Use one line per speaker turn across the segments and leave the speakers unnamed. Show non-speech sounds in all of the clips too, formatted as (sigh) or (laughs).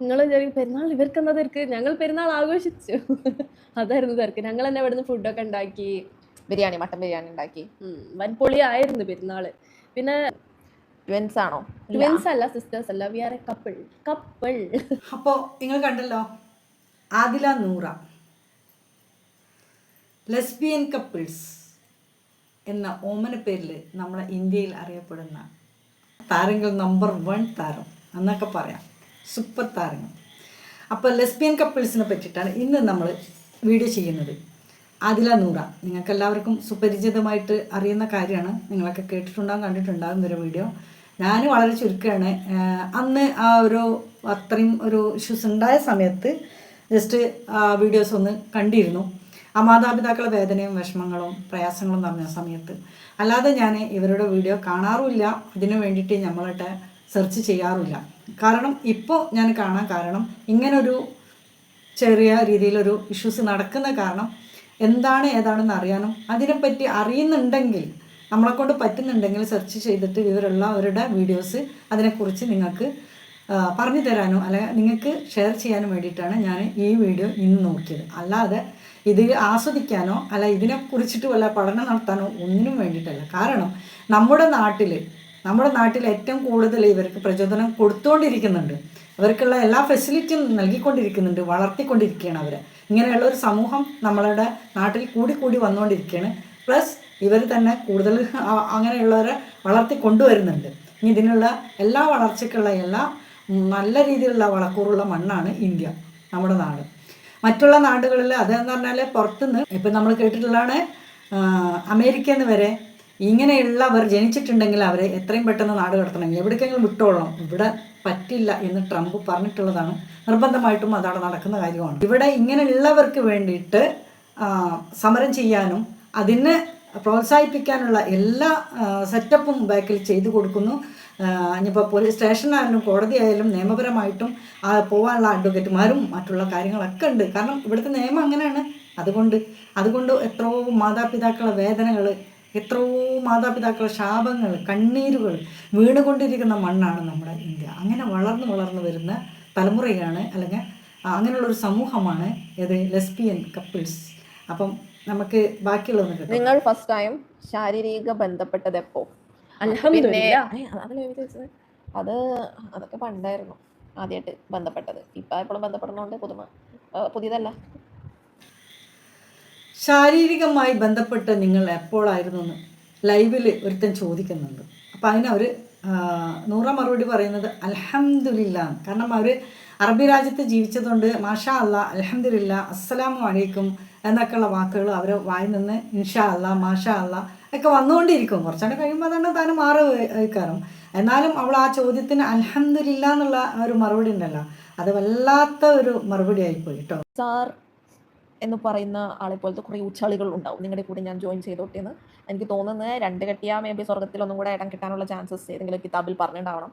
നിങ്ങൾ വിചാരിക്കും പെരുന്നാൾ ഇവർക്ക് എന്താ തിരക്ക്? ഞങ്ങൾ പെരുന്നാൾ ആഘോഷിച്ചു. അതായിരുന്നു തിരക്ക്. ഞങ്ങൾ തന്നെ ഇവിടുന്ന് ഫുഡൊക്കെ ഉണ്ടാക്കി.
ബിരിയാണി മട്ടൻ ബിരിയാണി ഉണ്ടാക്കി.
വൻ വൻപൊളി ആയിരുന്നു പെരുന്നാൾ പിന്നെ
ട്വിൻസ് ആണോ?
ട്വിൻസ് അല്ല സിസ്റ്റേഴ്സ് അല്ല. We are a couple couple
അപ്പോ നിങ്ങൾ കണ്ടല്ലോ? ആദില നൂറ. ലെസ്ബിയൻ കപ്പിൾസ് എന്ന ഓമന പേരിൽ നമ്മളെ ഇന്ത്യയിൽ അറിയപ്പെടുന്ന താരങ്ങൾ നമ്പർ വൺ താരം എന്നൊക്കെ പറയാം. സൂപ്പർ താരങ്ങൾ. അപ്പോൾ ലെസ്ബിയൻ കപ്പിൾസിനെ പറ്റിയിട്ടാണ് ഇന്ന് നമ്മൾ വീഡിയോ ചെയ്യുന്നത്. ആദില നൂറ നിങ്ങൾക്ക് എല്ലാവർക്കും സുപരിചിതമായിട്ട് അറിയുന്ന കാര്യമാണ്. നിങ്ങളൊക്കെ കേട്ടിട്ടുണ്ടാകും കണ്ടിട്ടുണ്ടാകും ഇവരുടെ വീഡിയോ. ഞാൻ വളരെ ചുരുക്കമാണ്. അന്ന് ആ ഒരു അത്രയും ഒരു ഇഷ്യൂസ് ഉണ്ടായ സമയത്ത് ജസ്റ്റ് ആ വീഡിയോസ് ഒന്ന് കണ്ടിരുന്നു. ആ മാതാപിതാക്കളുടെ വേദനയും വിഷമങ്ങളും പ്രയാസങ്ങളും നിറഞ്ഞ സമയത്ത്. അല്ലാതെ ഞാൻ ഇവരുടെ വീഡിയോ കാണാറുമില്ല. ഇതിനു വേണ്ടിയിട്ട് നമ്മളട്ടെ സെർച്ച് ചെയ്യാറില്ല. കാരണം ഇപ്പോൾ ഞാൻ കാണാൻ കാരണം ഇങ്ങനൊരു ചെറിയ രീതിയിലൊരു ഇഷ്യൂസ് നടക്കുന്ന കാരണം എന്താണ് ഏതാണെന്ന് അറിയാനും അതിനെപ്പറ്റി അറിയുന്നുണ്ടെങ്കിൽ നമ്മളെക്കൊണ്ട് പറ്റുന്നുണ്ടെങ്കിൽ സെർച്ച് ചെയ്തിട്ട് വിവരമുള്ളവരുടെ വീഡിയോസ് അതിനെക്കുറിച്ച് നിങ്ങൾക്ക് പറഞ്ഞു തരാനോ അല്ലെ നിങ്ങൾക്ക് ഷെയർ ചെയ്യാനും വേണ്ടിയിട്ടാണ് ഞാൻ ഈ വീഡിയോ ഇന്ന് നോക്കിയത്. അല്ലാതെ ഇത് ആസ്വദിക്കാനോ അല്ല ഇതിനെക്കുറിച്ചിട്ട് വല്ല പഠനം നടത്താനോ ഒന്നിനും വേണ്ടിയിട്ടല്ല. കാരണം നമ്മുടെ നാട്ടിൽ നമ്മുടെ നാട്ടിൽ ഏറ്റവും കൂടുതൽ ഇവർക്ക് പ്രചോദനം കൊടുത്തുകൊണ്ടിരിക്കുന്നുണ്ട് അവർക്കുള്ള എല്ലാ ഫെസിലിറ്റിയും നൽകിക്കൊണ്ടിരിക്കുന്നുണ്ട് വളർത്തിക്കൊണ്ടിരിക്കുകയാണ് അവർ ഇങ്ങനെയുള്ള ഒരു സമൂഹം നമ്മളുടെ നാട്ടിൽ കൂടി കൂടി വന്നുകൊണ്ടിരിക്കുകയാണ് പ്ലസ് ഇവർ തന്നെ കൂടുതൽ അങ്ങനെയുള്ളവരെ വളർത്തി കൊണ്ടുവരുന്നുണ്ട് ഇനി ഇതിനുള്ള എല്ലാ വളർച്ചയ്ക്കുള്ള എല്ലാ നല്ല രീതിയിലുള്ള വളക്കൂറുള്ള മണ്ണാണ് ഇന്ത്യ നമ്മുടെ നാട്. മറ്റുള്ള നാടുകളിൽ അതെന്ന് പറഞ്ഞാൽ പുറത്തുനിന്ന് ഇപ്പം നമ്മൾ കേട്ടിട്ടുള്ളതാണ് അമേരിക്കയിൽ നിന്ന് വരെ ഇങ്ങനെയുള്ളവർ ജനിച്ചിട്ടുണ്ടെങ്കിൽ അവരെ എത്രയും പെട്ടെന്ന് നാട് കടത്തണം. എവിടേക്കെങ്കിലും വിട്ടോളണം. ഇവിടെ പറ്റില്ല എന്ന് ട്രംപ് പറഞ്ഞിട്ടുള്ളതാണ്. നിർബന്ധമായിട്ടും അതവിടെ നടക്കുന്ന കാര്യമാണ്. ഇവിടെ ഇങ്ങനെയുള്ളവർക്ക് വേണ്ടിയിട്ട് സമരം ചെയ്യാനും അതിനെ പ്രോത്സാഹിപ്പിക്കാനുള്ള എല്ലാ സെറ്റപ്പും ബാക്കിൽ ചെയ്തു കൊടുക്കുന്നു. ഇനിയിപ്പോൾ പോലീസ് സ്റ്റേഷനായാലും കോടതിയായാലും നിയമപരമായിട്ടും പോകാനുള്ള അഡ്വക്കേറ്റുമാരും മറ്റുള്ള കാര്യങ്ങളൊക്കെ ഉണ്ട്. കാരണം ഇവിടുത്തെ നിയമം അങ്ങനെയാണ്. അതുകൊണ്ട് അതുകൊണ്ട് എത്രയോ മാതാപിതാക്കളുടെ വേദനകൾ എത്രയോ മാതാപിതാക്കളുടെ ശാപങ്ങൾ കണ്ണീരുകൾ വീണുകൊണ്ടിരിക്കുന്ന മണ്ണാണ് നമ്മുടെ ഇന്ത്യ. അങ്ങനെ വളർന്നു വളർന്നു വരുന്ന തലമുറയാണ് അല്ലെങ്കിൽ അങ്ങനെയുള്ളൊരു സമൂഹമാണ് ഏത് ലെസ്ബിയൻ കപ്പിൾസ്. അപ്പം നമുക്ക് ബാക്കിയുള്ളതൊന്ന് കേട്ടോ.
നിങ്ങൾ ഫസ്റ്റ് ടൈം ശാരീരിക ബന്ധപ്പെട്ടത് എപ്പോ? പിന്നെ അത് അതൊക്കെ പണ്ടായിരുന്നു ആദ്യമായിട്ട് ബന്ധപ്പെട്ടത്. ഇപ്പം എപ്പോഴും ബന്ധപ്പെടുന്നതുകൊണ്ട് പുതുമ പുതിയതല്ല.
ശാരീരികമായി ബന്ധപ്പെട്ട് നിങ്ങൾ എപ്പോഴായിരുന്നു എന്ന് ലൈവിൽ ഒരുത്തൻ ചോദിക്കുന്നുണ്ട്. അപ്പം അതിനവർ നൂറ മറുപടി പറയുന്നത് അൽഹംദുലില്ല. കാരണം അവർ അറബി രാജ്യത്ത് ജീവിച്ചതുകൊണ്ട് മാഷാ അല്ല അൽഹംദുലില്ല അസ്സലാമു അലൈക്കും എന്നൊക്കെയുള്ള വാക്കുകൾ അവർ വായി നിന്ന് ഇൻഷാ അല്ല മാഷാ അല്ല ഒക്കെ വന്നുകൊണ്ടിരിക്കും. കുറച്ചുകൂടെ കഴിയുമ്പോൾ അതാണ് താൻ മാറി വയ്ക്കാറും എന്നാലും അവൾ ആ ചോദ്യത്തിന് അലഹമില്ല എന്നുള്ള ഒരു മറുപടി ഉണ്ടല്ലോ. അത് വല്ലാത്ത ഒരു മറുപടി ആയിപ്പോയി കേട്ടോ.
സാർ എന്ന് പറയുന്ന ആളെ പോലത്തെ കുറേ ഉച്ചാളികൾ ഉണ്ടാവും. നിങ്ങളുടെ കൂടെ ഞാൻ ജോയിൻ ചെയ്തോട്ടെന്ന് എനിക്ക് തോന്നുന്നത് രണ്ട് കെട്ടിയാ മേ ബി സ്വർഗത്തിൽ ഒന്നും കൂടെ ഇടം കിട്ടാനുള്ള ചാൻസസ് ഏതെങ്കിലും കിതാബിൽ പറഞ്ഞിട്ടുണ്ടാവണം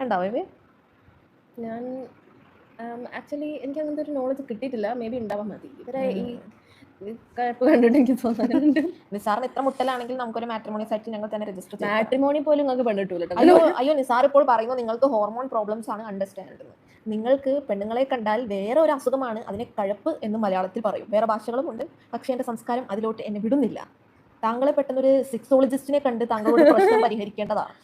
ഉണ്ടാവും
ഞാൻ ആക്ച്വലി എനിക്ക് അങ്ങനത്തെ ഒരു നോളജ് കിട്ടിയിട്ടില്ല. മേ ബി ഉണ്ടാവാൻ മതി. ഇവരെ ഈ കഴപ്പ് കണ്ടിട്ട് എനിക്ക് തോന്നുന്നുണ്ട്
നിസാറിന് ഇത്ര മുട്ടലാണെങ്കിൽ നമുക്കൊരു മാട്രിമോണി സൈറ്റിൽ ഞങ്ങൾ തന്നെ രജിസ്റ്റർ ചെയ്യാം
മാട്രിമോണി പോലും നിങ്ങൾക്ക് പെണ്ണിട്ടില്ല
അയ്യോ അയ്യോ നിസാർ ഇപ്പോൾ പറയുന്നു നിങ്ങൾക്ക് ഹോർമോൺ പ്രോബ്ലംസ് ആണ് അണ്ടർസ്റ്റാൻഡ് നിങ്ങൾക്ക് പെണ്ണുങ്ങളെ കണ്ടാൽ വേറെ ഒരു അസുഖമാണ് അതിനെ കഴപ്പ് എന്ന് മലയാളത്തിൽ പറയും. വേറെ ഭാഷകളും ഉണ്ട് പക്ഷേ എന്റെ സംസ്കാരം അതിലോട്ട് എന്നെ വിടുന്നില്ല. താങ്കളെ പെട്ടെന്ന് ഒരു സിക്സോളജിസ്റ്റിനെ കണ്ട് താങ്കളുടെ പ്രശ്നം പരിഹരിക്കേണ്ടതാണ്.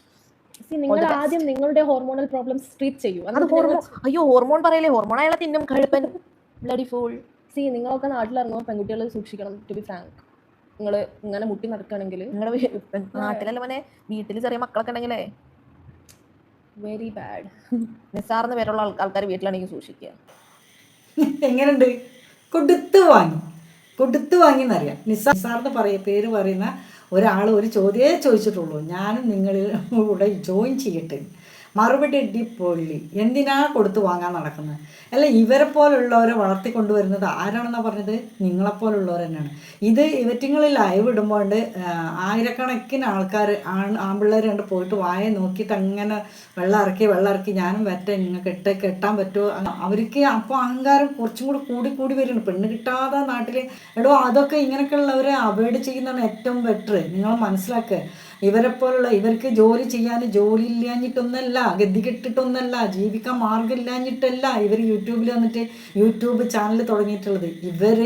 നിങ്ങൾ ആദ്യം നിങ്ങളുടെ ഹോർമോണൽ പ്രോബ്ലംസ് ട്രീറ്റ് ചെയ്യൂ.
അത് ഹോർമോൺ അയ്യോ ഹോർമോൺ പറയലേ ഹോർമോൺ അയാളെ തിന്നും. കഴുപ്പൻ. (laughs) ബ്ലഡി ഫൂൾ
സി നിങ്ങളൊക്കെ നാട്ടിലിറങ്ങുമ്പോൾ പെൺകുട്ടികൾ സൂക്ഷിക്കണം ടു ബി ഫ്രാങ്ക് നിങ്ങൾ ഇങ്ങനെ മുട്ടി നടക്കുകയാണെങ്കിൽ
നിങ്ങളുടെ നാട്ടിലല്ല മോനെ? വീട്ടിൽ ചെറിയ മക്കളൊക്കെ ഉണ്ടെങ്കിലേ.
വെരി ബാഡ്
നിസ്സാർന്ന് പേരുള്ള ആൾക്കാർ വീട്ടിലാണെങ്കിൽ സൂക്ഷിക്കുക.
എങ്ങനെയുണ്ട്? കൊടുത്ത് വാങ്ങി. കൊടുത്ത് വാങ്ങി എന്നറിയാം നിസ്സാർ നിസാർന്ന് പറയ പേര് പറയുന്ന ഒരാൾ ഒരു ചോദ്യമേ ചോദിച്ചിട്ടുള്ളൂ. ഞാനും നിങ്ങളിൽ കൂടെ ജോയിൻ ചെയ്യട്ടെ. മറുപടി അടിപൊളി. എന്തിനാ കൊടുത്തു വാങ്ങാൻ നടക്കുന്നത്? അല്ല ഇവരെ പോലുള്ളവരെ വളർത്തിക്കൊണ്ടുവരുന്നത് ആരാണെന്നാണ് പറഞ്ഞത്? നിങ്ങളെപ്പോലുള്ളവർ തന്നെയാണ്. ഇത് ഇവറ്റിങ്ങളിൽ ലൈവ് ഇടുമ്പോൾ ആയിരക്കണക്കിന് ആൾക്കാർ ആൺ ആൺപിള്ളേർ പോയിട്ട് വായ നോക്കിയിട്ട് അങ്ങനെ വെള്ളം ഇറക്കി വെള്ളം ഇറക്കി ഞാനും വരട്ടെ നിങ്ങൾക്ക് ഇട്ട് കെട്ടാൻ പറ്റുമോ? അവർക്ക് അപ്പോൾ അഹങ്കാരം കുറച്ചും കൂടി കൂടി കൂടി വരുന്നുണ്ട് പെണ്ണ് കിട്ടാതെ നാട്ടിൽ എടോ അതൊക്കെ ഇങ്ങനെയൊക്കെ ഉള്ളവരെ അവോയ്ഡ് ചെയ്യുന്നതാണ് ഏറ്റവും ബെറ്റർ നിങ്ങൾ മനസ്സിലാക്കുക ഇവരെ പോലുള്ള ഇവർക്ക് ജോലി ചെയ്യാൻ ജോലി ഇല്ലാഞ്ഞിട്ടൊന്നല്ല ഗതി കെട്ടിട്ടൊന്നല്ല ജീവിക്കാൻ മാർഗം ഇല്ലാഞ്ഞിട്ടല്ല ഇവർ യൂട്യൂബിൽ വന്നിട്ട് യൂട്യൂബ് ചാനൽ തുടങ്ങിയിട്ടുള്ളത്. ഇവർ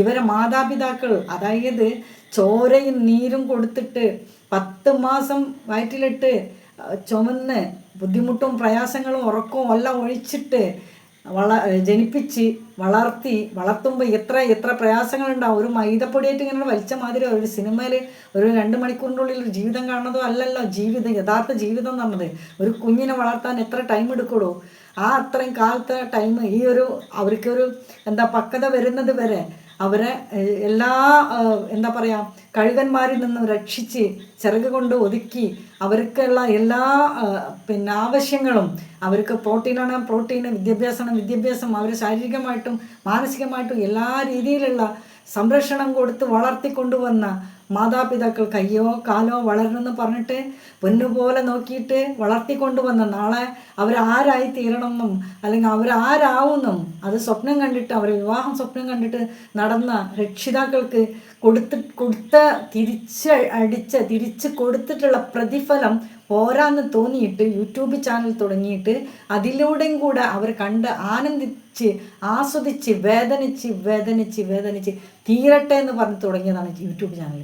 ഇവരെ മാതാപിതാക്കൾ അതായത് ചോരയും നീരും കൊടുത്തിട്ട് പത്ത് മാസം വയറ്റിലിട്ട് ചുമന്ന് ബുദ്ധിമുട്ടും പ്രയാസങ്ങളും ഉറക്കവും എല്ലാം ഒഴിച്ചിട്ട് വള ജനിപ്പിച്ച് വളർത്തി വളർത്തുമ്പോൾ എത്ര എത്ര പ്രയാസങ്ങളുണ്ടാവും ഒരു മൈദപ്പൊടിയായിട്ട് ഇങ്ങനെ വലിച്ച മാതിരി ഒരു സിനിമയിൽ ഒരു രണ്ട് മണിക്കൂറിന്റെ ഉള്ളിൽ ഒരു ജീവിതം കാണുന്നതോ അല്ലല്ലോ ജീവിതം യഥാർത്ഥ ജീവിതം എന്ന് പറഞ്ഞത്. ഒരു കുഞ്ഞിനെ വളർത്താൻ എത്ര ടൈം എടുക്കുള്ളൂ. ആ അത്രയും കാലത്തെ ടൈം ഈ ഒരു അവർക്കൊരു എന്താ പക്വത വരുന്നത് വരെ അവരെ എല്ലാ എന്താ പറയുക കഴുകന്മാരിൽ നിന്നും രക്ഷിച്ച് ചിറക് കൊണ്ട് ഒതുക്കി അവർക്കുള്ള എല്ലാ പിന്നെ ആവശ്യങ്ങളും അവർക്ക് പ്രോട്ടീനാണ് പ്രോട്ടീൻ വിദ്യാഭ്യാസമാണ് വിദ്യാഭ്യാസം അവർ ശാരീരികമായിട്ടും മാനസികമായിട്ടും എല്ലാ രീതിയിലുള്ള സംരക്ഷണം കൊടുത്ത് വളർത്തിക്കൊണ്ടുവന്ന മാതാപിതാക്കൾ കയ്യോ കാലോ വളരണമെന്ന് പറഞ്ഞിട്ട് പൊന്നുപോലെ നോക്കിയിട്ട് വളർത്തിക്കൊണ്ടുവന്ന നാളെ അവരാരായി തീരണമെന്നും അല്ലെങ്കിൽ അവരാരാവുമെന്നും അത് സ്വപ്നം കണ്ടിട്ട് അവർ വിവാഹം സ്വപ്നം കണ്ടിട്ട് നടന്ന രക്ഷിതാക്കൾക്ക് കൊടുത്ത് കൊടുത്ത തിരിച്ച് അടിച്ച തിരിച്ച് കൊടുത്തിട്ടുള്ള പ്രതിഫലം പോരാന്ന് തോന്നിയിട്ട് യൂട്യൂബ് ചാനൽ തുടങ്ങിയിട്ട് അതിലൂടെയും കൂടെ അവർ കണ്ട് ആനന്ദിച്ച് ആസ്വദിച്ച് വേദനിച്ച് വേദനിച്ച് വേദനിച്ച് തീരട്ടെ എന്ന് പറഞ്ഞ് തുടങ്ങിയതാണ് യൂട്യൂബ് ചാനൽ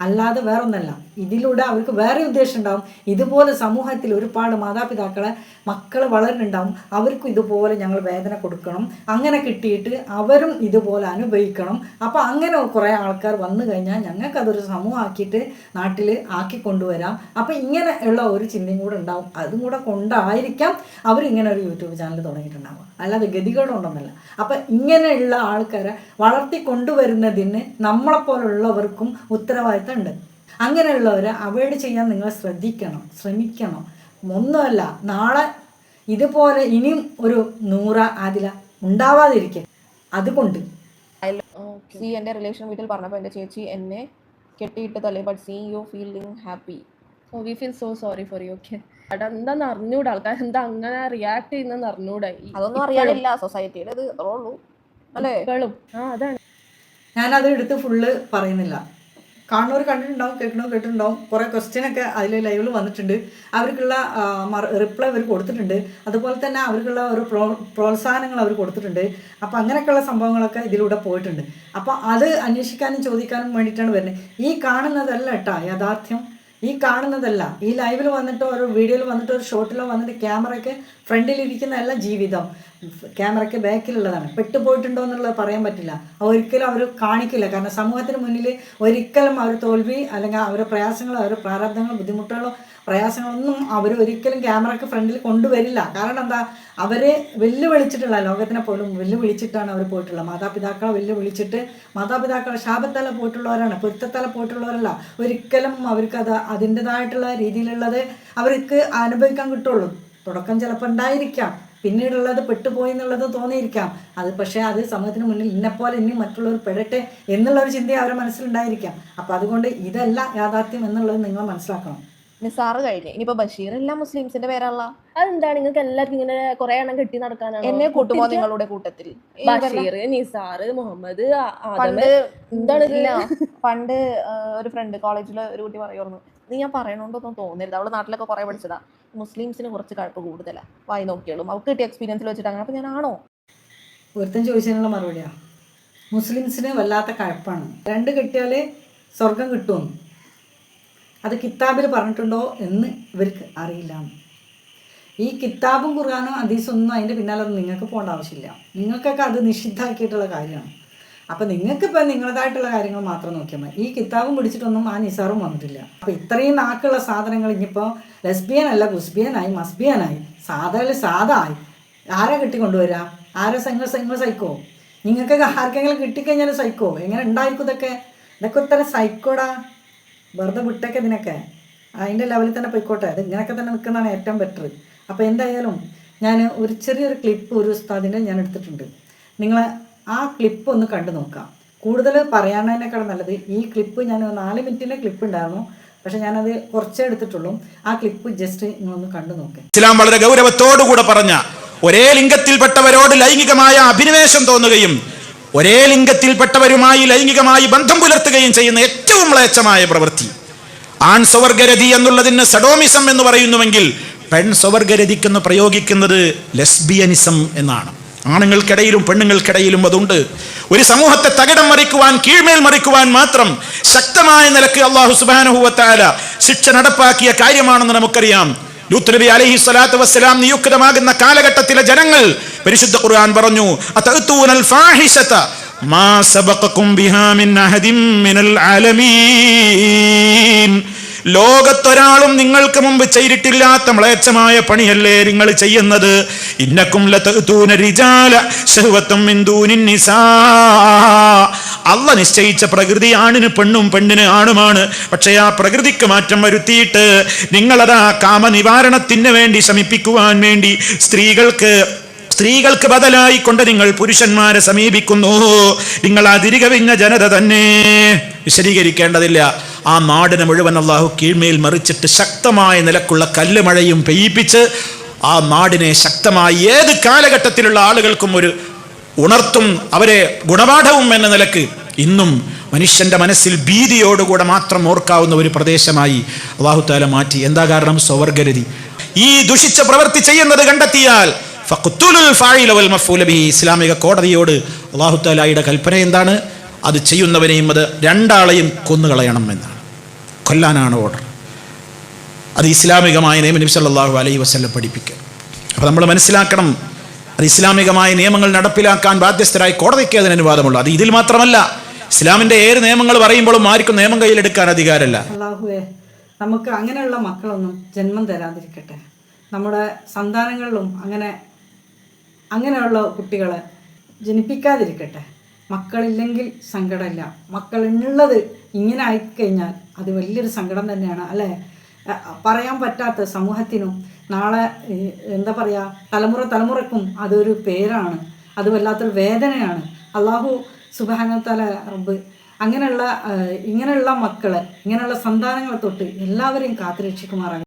അല്ലാതെ വേറൊന്നല്ല. ഇതിലൂടെ അവർക്ക് വേറെ ഉദ്ദേശം ഉണ്ടാവും ഇതുപോലെ സമൂഹത്തിൽ ഒരുപാട് മാതാപിതാക്കളെ മക്കൾ വളരുന്നുണ്ടാവും. അവർക്കും ഇതുപോലെ ഞങ്ങൾ വേദന കൊടുക്കണം. അങ്ങനെ കിട്ടിയിട്ട് അവരും ഇതുപോലെ അനുഭവിക്കണം. അപ്പോൾ അങ്ങനെ കുറേ ആൾക്കാർ വന്നു കഴിഞ്ഞാൽ ഞങ്ങൾക്ക് അതൊരു സമൂഹമാക്കിയിട്ട് നാട്ടിൽ ആക്കി കൊണ്ടുവരാം. അപ്പോൾ ഇങ്ങനെ ഉള്ള ഒരു ചിന്തയും കൂടെ ഉണ്ടാവും. അതും കൂടെ കൊണ്ടായിരിക്കാം അവരിങ്ങനെ ഒരു യൂട്യൂബ് ചാനൽ തുടങ്ങിയിട്ടുണ്ടാവുക. അല്ലാതെ ഗതികേടുണ്ടെന്നല്ല അപ്പം ഇങ്ങനെയുള്ള ആൾക്കാരെ വളർത്തി കൊണ്ടുവരുന്നതിന് നമ്മളെപ്പോലുള്ളവർക്കും ഉത്തരവാദിത്തം ഉണ്ട്. അങ്ങനെയുള്ളവരെ അവോയ്ഡ് ചെയ്യാൻ നിങ്ങൾ ശ്രദ്ധിക്കണം ശ്രമിക്കണം. ഒന്നുമല്ല നാളെ ഇതുപോലെ ഇനിയും ഒരു നൂറ അതില ഉണ്ടാവാതിരിക്കുക അതുകൊണ്ട്.
സി എന്റെ റിലേഷൻ വീട്ടിൽ പറഞ്ഞപ്പോൾ എന്റെ ചേച്ചി എന്നെ കെട്ടിയിട്ട് തള്ളി. But see you feeling happy
oh we feel so sorry for you okay അവിടെ എന്താന്ന് അറിഞ്ഞൂടാ? ആൾക്കാർ എന്താ അങ്ങനെ റിയാക്ട് ചെയ്യുന്നെന്ന് അറിഞ്ഞൂടാ?
അതൊന്നും അറിയാനില്ല. സൊസൈറ്റിയിൽ ഇത് അല്ലേ?
ഇപ്പോഴും ആ അതാണ്.
ഞാനത് എടുത്ത് ഫുള്ള് പറയുന്നില്ല. കാണുന്നവർ കണ്ടിട്ടുണ്ടാവും കേൾക്കണവർ കേട്ടിട്ടുണ്ടാവും. കുറേ ക്വസ്റ്റ്യനൊക്കെ അതിൽ ലൈവിൽ വന്നിട്ടുണ്ട്. അവർക്കുള്ള റിപ്ലൈ അവർ കൊടുത്തിട്ടുണ്ട്. അതുപോലെ തന്നെ അവർക്കുള്ള ഒരു പ്രോ പ്രോത്സാഹനങ്ങൾ അവർ കൊടുത്തിട്ടുണ്ട്. അപ്പോൾ അങ്ങനെയൊക്കെയുള്ള സംഭവങ്ങളൊക്കെ ഇതിലൂടെ പോയിട്ടുണ്ട്. അപ്പോൾ അത് അന്വേഷിക്കാനും ചോദിക്കാനും വേണ്ടിയിട്ടാണ് വരുന്നത്. ഈ കാണുന്നതല്ല കേട്ടോ യാഥാർത്ഥ്യം. ഈ കാണുന്നതല്ല. ഈ ലൈവിൽ വന്നിട്ടോ ഒരു വീഡിയോയിൽ വന്നിട്ടോ ഒരു ഷോട്ടിലോ വന്നിട്ട് ക്യാമറയ്ക്ക് ഫ്രണ്ടിലിരിക്കുന്നതല്ല ജീവിതം. ക്യാമറയ്ക്ക് ബാക്കിലുള്ളതാണ്. പെട്ടുപോയിട്ടുണ്ടോ എന്നുള്ളത് പറയാൻ പറ്റില്ല. ഒരിക്കലും അവർ കാണിക്കില്ല. കാരണം സമൂഹത്തിന് മുന്നിൽ ഒരിക്കലും അവർ തോൽവി അല്ലെങ്കിൽ അവരുടെ പ്രയാസങ്ങളോ അവരുടെ പ്രാരാബ്ദങ്ങളോ ബുദ്ധിമുട്ടുകളോ പ്രയാസങ്ങളൊന്നും അവർ ഒരിക്കലും ക്യാമറയ്ക്ക് ഫ്രണ്ടിൽ കൊണ്ടുവരില്ല. കാരണം എന്താ? അവരെ വെല്ലുവിളിച്ചിട്ടുള്ള ലോകത്തിനെ പോലും വെല്ലുവിളിച്ചിട്ടാണ് അവർ പോയിട്ടുള്ളത്. മാതാപിതാക്കളെ വെല്ലുവിളിച്ചിട്ട് മാതാപിതാക്കളെ ശാപത്തല പോയിട്ടുള്ളവരാണ് പൊരുത്തത്തല പോയിട്ടുള്ളവരല്ല. ഒരിക്കലും അവർക്കത് അതിന്റെതായിട്ടുള്ള രീതിയിലുള്ളത് അവർക്ക് അനുഭവിക്കാൻ കിട്ടുള്ളൂ. തുടക്കം ചിലപ്പോൾ ഉണ്ടായിരിക്കാം. പിന്നീടുള്ളത് പെട്ടുപോയി എന്നുള്ളത് തോന്നിയിരിക്കാം. അത് പക്ഷേ അത് സമൂഹത്തിന് മുന്നിൽ ഇന്നെപ്പോലെ ഇനി മറ്റുള്ളവർ പെടട്ടെ എന്നുള്ള ഒരു ചിന്ത അവരുടെ മനസ്സിലുണ്ടായിരിക്കാം. അപ്പം അതുകൊണ്ട് ഇതല്ല യാഥാർത്ഥ്യം എന്നുള്ളത് നിങ്ങൾ മനസ്സിലാക്കണം.
നിസാറ് കഴിഞ്ഞു. ഇനിയിപ്പോ ബഷീർ എല്ലാം മുസ്ലിംസിന്റെ പേരല്ല.
അതെന്താണ്? നിങ്ങൾക്ക് എല്ലാവർക്കും ഇങ്ങനെ കുറെ എണ്ണം കെട്ടി നടക്കാനാണ്?
എന്നെ കൂട്ടുമോ നിങ്ങളുടെ കൂട്ടത്തിൽ?
ബഷീർ നിസാർ മുഹമ്മദ് ആദം
പണ്ട്
എന്താണ്
പണ്ട് ഒരു ഫ്രണ്ട് കോളേജിൽ ഒരു കുട്ടി പറയുമായിരുന്നു നീ ഞാൻ പറയണോണ്ടൊന്നും തോന്നരുത്. അവൾ നാട്ടിലൊക്കെ കുറെ പഠിച്ചതാ. മുസ്ലിംസിന് കുറച്ച് കഴപ്പ് കൂടുതലാ. വായി നോക്കിയോളും. അവൾക്ക് കിട്ടിയ എക്സ്പീരിയൻസിൽ വെച്ചിട്ട് അങ്ങനെ. അപ്പൊ ഞാനാണോ?
പൊരുത്തം ചോദിച്ചതിനുള്ള മറുപടിയാണ് മുസ്ലിംസിന് വല്ലാത്ത കഴപ്പാണ്. രണ്ട് കിട്ടിയാലേ സ്വർഗം കിട്ടുമെന്ന് അത് കിതാബിൽ പറഞ്ഞിട്ടുണ്ടോ എന്ന് ഇവർക്ക് അറിയില്ല ഈ കിതാബും ഖുർആാനും അതീസൊന്നും അതിന്റെ പിന്നാലെ നിങ്ങൾക്ക് പോകേണ്ട ആവശ്യമില്ല. നിങ്ങൾക്കൊക്കെ അത് നിഷിദ്ധാക്കിയിട്ടുള്ള കാര്യമാണ്. അപ്പം നിങ്ങൾക്കിപ്പോൾ നിങ്ങളതായിട്ടുള്ള കാര്യങ്ങൾ മാത്രം നോക്കിയാൽ മതി. ഈ കിതാബും പിടിച്ചിട്ടൊന്നും ആ നിസാറും വന്നിട്ടില്ല. അപ്പോൾ ഇത്രയും നാക്കുള്ള സാധനങ്ങൾ ഇനിയിപ്പോൾ ലെസ്ബിയൻ അല്ല ഗുസ്ബിയനായി മസ്ബിയനായി സാധയിൽ സാധായി ആരാ കൊണ്ടുവരാ ആരോ സെങ്ങൾ സെങ്ങൾ സൈക്കോ നിങ്ങൾക്കൊക്കെ ആർക്കെങ്കിലും കിട്ടിക്കഴിഞ്ഞാൽ സൈക്കോ എങ്ങനെ ഉണ്ടായിരിക്കും ഇതൊക്കെ? ഇതൊക്കെ ഇത്ര സൈക്കോടാ വെറുതെ വിട്ടൊക്കെ ഇതിനൊക്കെ. അതിന്റെ ലെവലിൽ തന്നെ പോയിക്കോട്ടെ. അത് ഇങ്ങനെയൊക്കെ തന്നെ നിൽക്കുന്നതാണ് ഏറ്റവും ബെറ്റർ അപ്പോൾ എന്തായാലും ഞാൻ ഒരു ചെറിയൊരു ക്ലിപ്പ് ഒരു ഉസ്താദിന്റെ ഞാൻ എടുത്തിട്ടുണ്ട്. നിങ്ങൾ ആ ക്ലിപ്പ് ഒന്ന് കണ്ടു നോക്കാം. കൂടുതൽ പറയാനതിനേക്കാൾ നല്ലത് ഈ ക്ലിപ്പ് ഞാൻ നാല് മിനിറ്റിന്റെ ക്ലിപ്പ് ഉണ്ടായിരുന്നു. പക്ഷെ ഞാനത് കുറച്ചേ എടുത്തിട്ടുള്ളൂ. ആ ക്ലിപ്പ് ജസ്റ്റ് നിങ്ങളൊന്ന് കണ്ടു നോക്കാം.
ഇസ്ലാം വളരെ ഗൗരവത്തോടുകൂടെ പറഞ്ഞ ഒരേ ലിംഗത്തിൽപ്പെട്ടവരോട് ലൈംഗികമായ അഭിനിവേശം തോന്നുകയും ഒരേ ലിംഗത്തിൽപ്പെട്ടവരുമായി ലൈംഗികമായി ബന്ധം പുലർത്തുകയും ചെയ്യുന്ന ഏറ്റവും മ്ലേച്ഛമായ പ്രവൃത്തി. ആൺ സ്വവർഗരതി എന്നുള്ളതിന് സഡോമിസം എന്ന് പറയുന്നുവെങ്കിൽ പെൺ സ്വവർഗരതിക്കെന്ന് പ്രയോഗിക്കുന്നത് ലെസ്ബിയനിസം എന്നാണ്. ആണുങ്ങൾക്കിടയിലും പെണ്ണുങ്ങൾക്കിടയിലും അതുണ്ട്. ഒരു സമൂഹത്തെ തകിടം മറിക്കുവാൻ കീഴ്മേൽ മറിക്കുവാൻ മാത്രം ശക്തമായ നിലയ്ക്ക് അള്ളാഹു സുബാനുഹുവത്താല ശിക്ഷ നടപ്പാക്കിയ കാര്യമാണെന്ന് നമുക്കറിയാം. ലൂത്ത് നബി അലൈഹി സ്വലാത്തു വസ്സലാം നിയുക്തമാകുന്ന കാലഘട്ടത്തിലെ ജനങ്ങൾ പരിശുദ്ധ ഖുർആൻ പറഞ്ഞു മാ സബഖക്കും ബിഹാ മിൻ അഹദിൻ മിനൽ ആലമീൻ. ലോകത്തൊരാളും നിങ്ങൾക്ക് മുമ്പ് ചെയ്തിട്ടില്ലാത്ത മ്ലേച്ഛമായ പണിയല്ലേ നിങ്ങൾ ചെയ്യുന്നത്? ഇന്നക്കും അല്ല നിശ്ചയിച്ച പ്രകൃതി ആണിന് പെണ്ണും പെണ്ണിന് ആണുമാണ്. പക്ഷേ ആ പ്രകൃതിക്ക് മാറ്റം വരുത്തിയിട്ട് നിങ്ങളതാ കാമനിവാരണത്തിന് വേണ്ടി ശമിപ്പിക്കുവാൻ വേണ്ടി സ്ത്രീകൾക്ക് സ്ത്രീകൾക്ക് ബദലായി കൊണ്ട് നിങ്ങൾ പുരുഷന്മാരെ സമീപിക്കുന്നു. നിങ്ങൾ അതിരികവിഞ്ഞ ജനത തന്നെ. വിശദീകരിക്കേണ്ടതില്ല. ആ നാടിനെ മുഴുവൻ അള്ളാഹു കീഴ്മേൽ മറിച്ചിട്ട് ശക്തമായ നിലക്കുള്ള കല്ല് മഴയും പെയ്യിപ്പിച്ച് ആ നാടിനെ ശക്തമായി ഏത് കാലഘട്ടത്തിലുള്ള ആളുകൾക്കും ഒരു ഉണർത്തും അവരെ ഗുണപാഠവും എന്ന നിലയ്ക്ക് ഇന്നും മനുഷ്യന്റെ മനസ്സിൽ ഭീതിയോടുകൂടെ മാത്രം ഓർക്കാവുന്ന ഒരു പ്രദേശമായി അള്ളാഹുത്താല മാറ്റി. എന്താ കാരണം? സ്വവർഗരതി ഈ ദുഷിച്ച പ്രവൃത്തി ചെയ്യുന്നത് കണ്ടെത്തിയാൽ ഇസ്ലാമിക കോടതിയോട് അള്ളാഹുത്താലായുടെ കൽപ്പന എന്താണ്? അത് ചെയ്യുന്നവനെയും അത് രണ്ടാളെയും കൊന്നുകളയണം എന്നാണ്. കൊല്ലാനാണ് ഓർഡർ അത് ഇസ്ലാമികമായ നിയമം നബി സല്ലല്ലാഹു അലൈഹി വസല്ലം പഠിപ്പിക്കുക. അപ്പോൾ നമ്മൾ മനസ്സിലാക്കണം അത് ഇസ്ലാമികമായ നിയമങ്ങൾ നടപ്പിലാക്കാൻ ബാധ്യസ്ഥരായി കോടതിക്ക് അതിന് അനുവാദമുള്ളൂ അത് ഇതിൽ മാത്രമല്ല ഇസ്ലാമിന്റെ ഏത് നിയമങ്ങൾ പറയുമ്പോഴും ആർക്കും നിയമം കയ്യിലെടുക്കാൻ അധികാരമല്ല.
നമുക്ക് അങ്ങനെയുള്ള മക്കളൊന്നും ജന്മം തരാതിരിക്കട്ടെ. നമ്മുടെ സന്താനങ്ങളിലും അങ്ങനെ അങ്ങനെയുള്ള കുട്ടികളെ ജനിപ്പിക്കാതിരിക്കട്ടെ. മക്കളില്ലെങ്കിൽ സങ്കടമില്ല. മക്കളുള്ളത് ഇങ്ങനെ ആയിക്കഴിഞ്ഞാൽ അത് വലിയൊരു സങ്കടം തന്നെയാണ് അല്ലേ? പറയാൻ പറ്റാത്ത സമൂഹത്തിനും നാളെ എന്താ പറയുക തലമുറ തലമുറക്കും അതൊരു പേരാണ്. അത് വല്ലാത്തൊരു വേദനയാണ്. അള്ളാഹു സുബാനത്തല റബ്ബ് അങ്ങനെയുള്ള ഇങ്ങനെയുള്ള മക്കളെ ഇങ്ങനെയുള്ള സന്താനങ്ങളെ തൊട്ട് എല്ലാവരെയും കാത്തുരക്ഷിക്കുമാറാണ്.